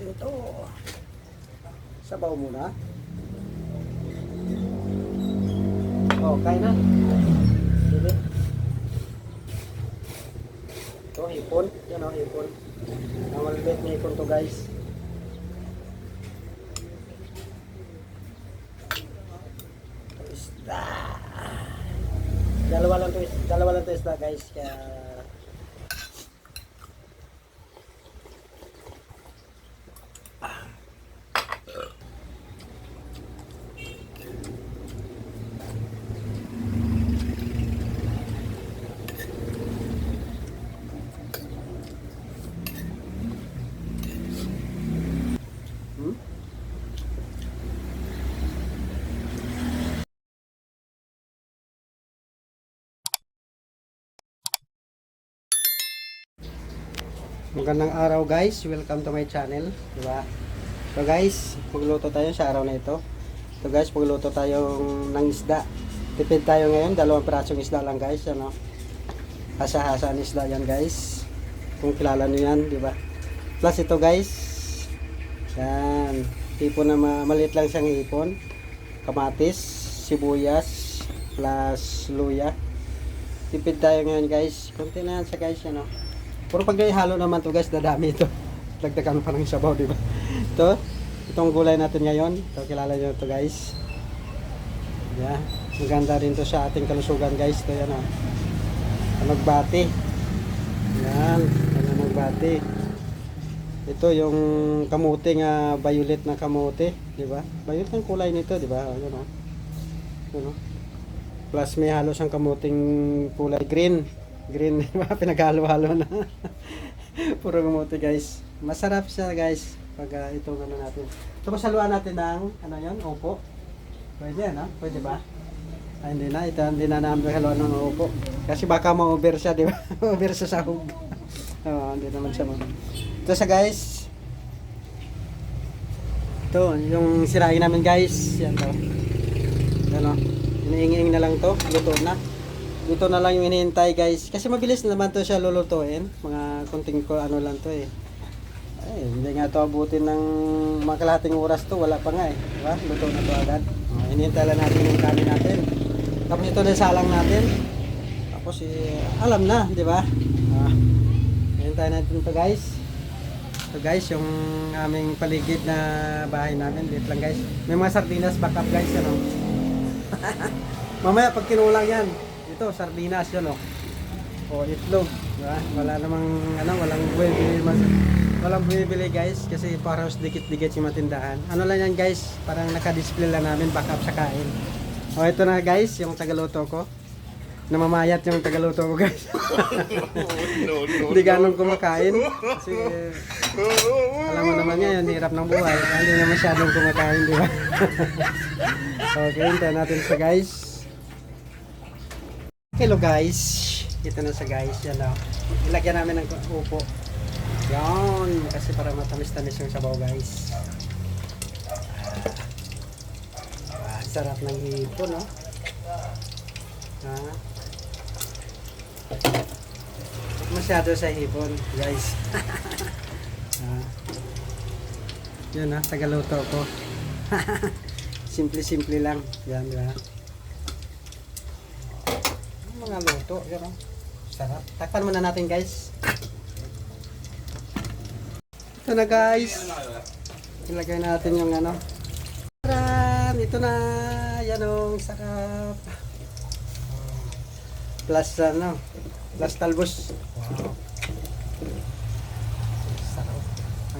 natin to. Sabaw muna. Oh, kain na. Sige. Ito, hipon. Yan o, hipon. Ang malibit na hipon to guys. Ito isda. Dalawa lang to, dalawa lang to isda guys. Kaya Hmm? Magandang araw guys, welcome to my channel, di ba? So guys, magluto tayo sa araw na ito. So guys, magluto tayo ng isda. Tipid tayo ngayon, dalawang pirasong isda lang guys, ano? Hasa-hasa ang isda yan guys. Kung kilala niyo yan, di ba? Plus ito guys, yan, tipo na ma- maliit lang siyang ipon. Kamatis, sibuyas, plus luya. Tipid tayo ngayon guys. Kunti na yan sa guys, ano? Puro pag halo naman to guys, dadami ito. Dagdagan pa ng sabaw, di ba? Ito, itong gulay natin ngayon. Ito, kilala nyo ito guys. Yeah. Maganda rin to sa ating kalusugan guys. Ito yan, oh. Magbati. Yan, ano magbati. Ito yung kamote nga violet na kamote, di ba? Violet ang kulay nito, di ba? Ayun oh. Ayun oh. Plus may halos ang kamuting kulay green. Green, ba? Pinaghalo-halo na. Puro kamote, guys. Masarap siya, guys. Pag uh, ito ano natin. Ito masaluan natin ng ano 'yon? Opo. Pwede, ano? Pwede ba? Ay, hindi na. Ito, hindi na namin haluan ng opo. Kasi baka ma-over siya, di ba? over sa sahog. Oo, hindi naman siya ma ito sa guys. Ito, yung sirain namin guys. Yan to. Yan o. Iniinging na lang to. Luto na. Luto na lang yung hinihintay guys. Kasi mabilis na naman to siya lulutuin. Mga kunting ko ano lang to eh. Ay, hindi nga to abutin ng mga oras to. Wala pa nga eh. Diba? Luto na to agad. Oh, hinihintay lang natin yung kanin natin. Tapos ito na salang natin. Tapos eh, alam na, di ba? Ah, hinihintay natin to guys. So guys, yung aming paligid na bahay namin, dito lang guys. May mga sardinas backup guys, ano. Mamaya pag kinulang yan, ito sardinas yun oh. O itlog, diba? Wala namang ano, walang bumibili mas walang bumibili guys kasi parang dikit-dikit yung matindahan. Ano lang yan guys, parang naka-display lang namin backup sa kain. O ito na guys, yung tagaluto ko. Namamayat yung tagaluto ko guys. Hindi ganong kumakain. Kasi alam mo naman yan, hirap ng buhay. Hindi na masyadong kumakain, di ba? okay, hintayin natin sa guys. Hello guys. Ito na sa guys. Yan o. Ilagyan namin ng upo. Yan. Kasi para matamis-tamis yung sabaw guys. Ah, sarap ng hipon, no? Ha? Masyado sa hipon, guys. Ah. Yun ha, tagaluto ko. Simple-simple lang. Yan, yan. Mga luto, yan o. Sarap. Takpan muna natin guys. Ito na guys. Ilagay natin yung ano. Taran! Ito na. Yan o. Sarap. Plus ano. Plus talbos. Wow.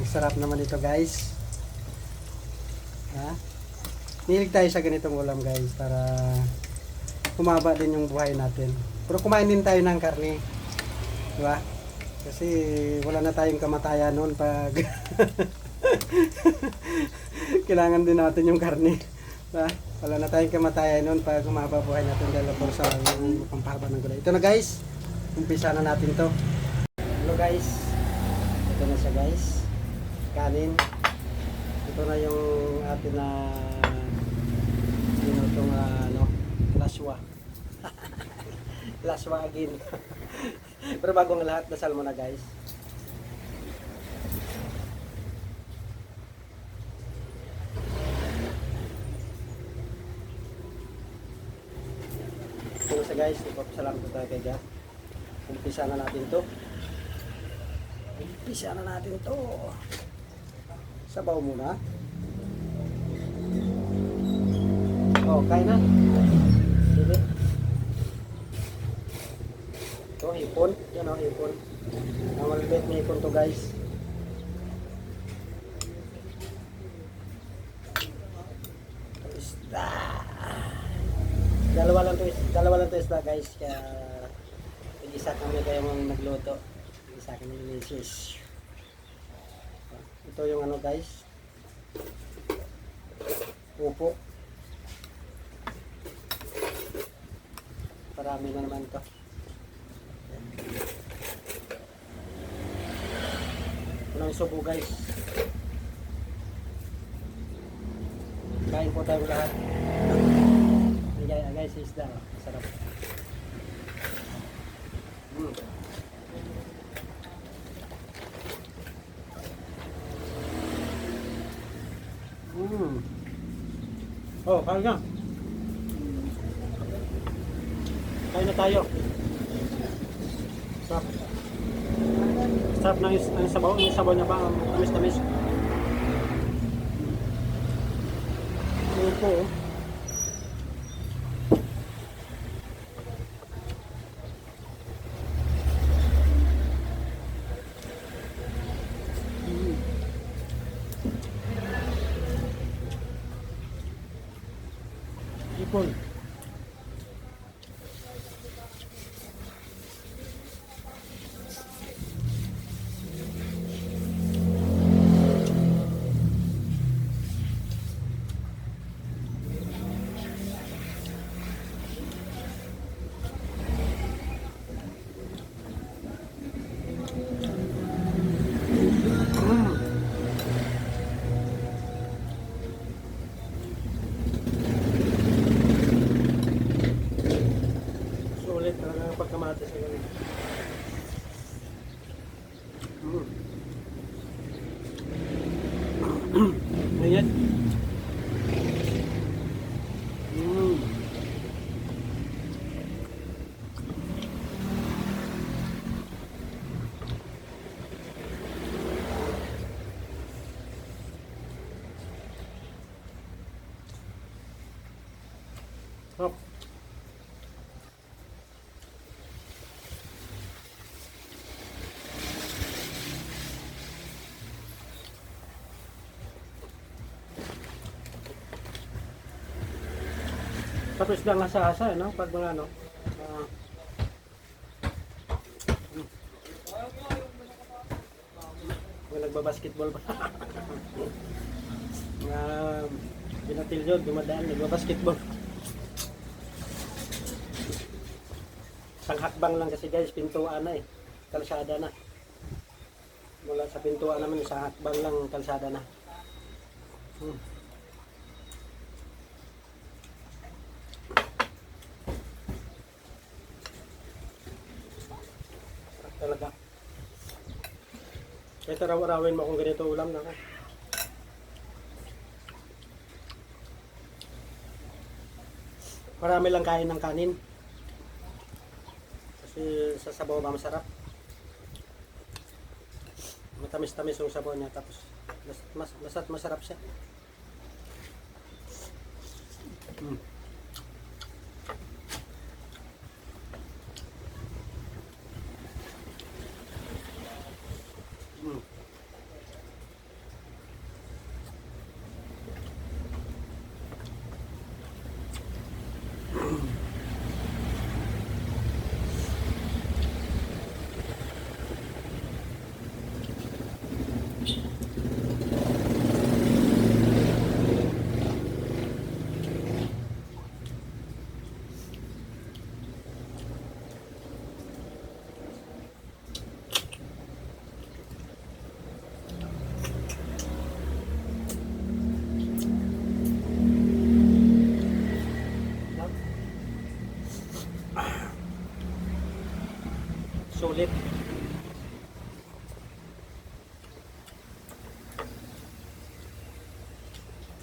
Ang sarap naman ito guys. Ha? Nilig tayo sa ganitong ulam guys para kumaba din yung buhay natin. Pero kumain din tayo ng karne. Di ba? Kasi wala na tayong kamatayan noon pag kailangan din natin yung karne. Diba? Wala na tayong kamatayan noon pag kumaba buhay natin dahil po sa pampahaba ng gulay. Ito na guys. Umpisa na natin to. Hello guys. Ito na siya guys. Kanin. Ito na yung atin na minutong uh, ano, laswa. laswa again. Pero bago ang lahat, dasal mo na guys. So sa guys, ipapasalamat tayo kay God. Umpisa na natin to. Umpisa na natin to. Sabaw muna. Oh, kain na. Sige. Ito, hipon. Yan o, hipon. Ang malibit na hipon to guys. Isda. Dalawa lang to, is- dalawa lang to isda guys. Kaya isa kami kayo mga nagluto. Isa kami ni Mrs. Ito yung ano guys. Upo. Parami na naman to. Walang subo guys. Kain po tayong lahat. Guys, guys, isda. oh. Sarap. Mm. Mm. Oh, kain na. Kain na tayo. Sarap. Sarap ng, ang sabaw. Ang sabaw niya ba? Tamis-tamis. Ito po. oh. Mm. Sulit talaga ang pagkamate sa ganun. Mm. Ayan. Mm. Sarap. Tapos lang asa-asa, no? Pag mga ano. mm. mga nagbabasketball ba? mga pinatil yun, dumadaan, nagbabasketball. Sanghakbang lang kasi guys, pintuan na eh. Kalsada na. Mula sa pintuan naman, sa hakbang lang, kalsada na. Hmm. Talaga. Ito raw-rawin mo kung ganito ulam na ka. Marami lang kain ng kanin. Kasi sa sabaw ba masarap. Matamis-tamis yung sabaw niya tapos mas, mas, masarap siya. Mm.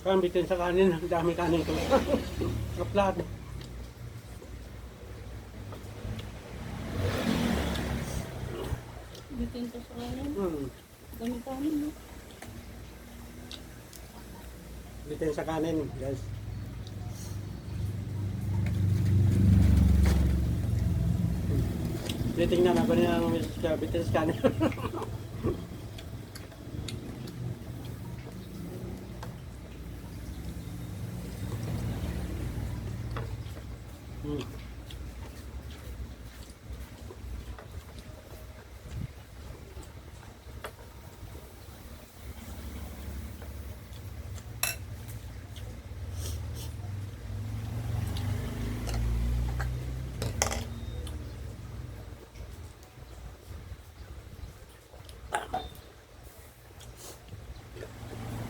Parang bitin sa kanin, ang dami kanin ko. Kaplad. bitin sa kanin. Hmm. Dami kanin, no? Bitin sa kanin, guys. Titingnan ako niya ng bitin sa kanin.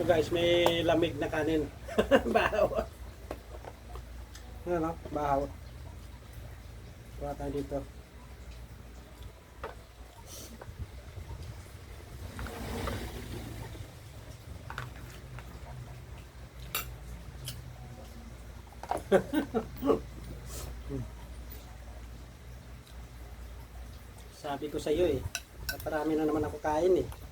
guys, may lamig na kanin. bahaw. Ano, bahaw. Kuha tayo dito. Sabi ko sa iyo eh, parami na naman ako kain eh.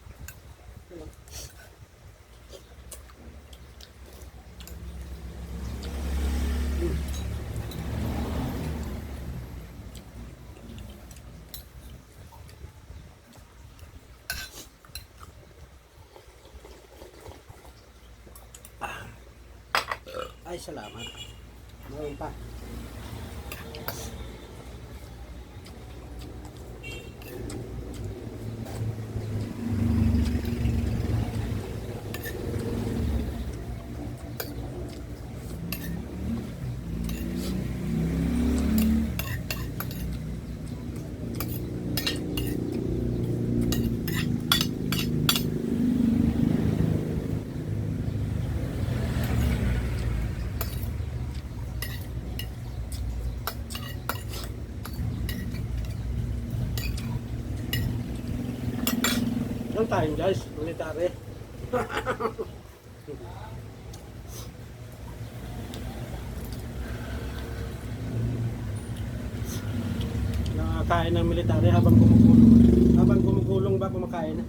Ay, salamat. Mayroon pa. Ilang tayo guys, military. Nakakain ng military habang kumukulong. Habang kumukulong ba kumakain? No?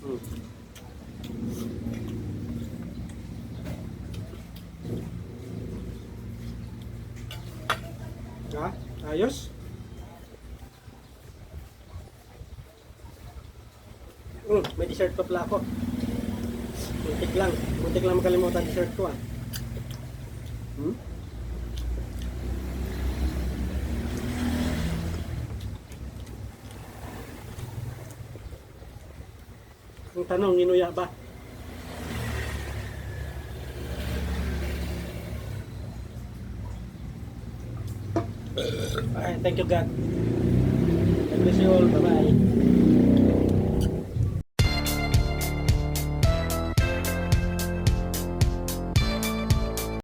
Hmm. Ha? Ayos? Mm, may t-shirt pa pala ako. Muntik lang. Muntik lang makalimutan t-shirt ko ah. Hmm? Ang tanong, inuya ba? Ay, thank you God. God bless you all. Bye-bye.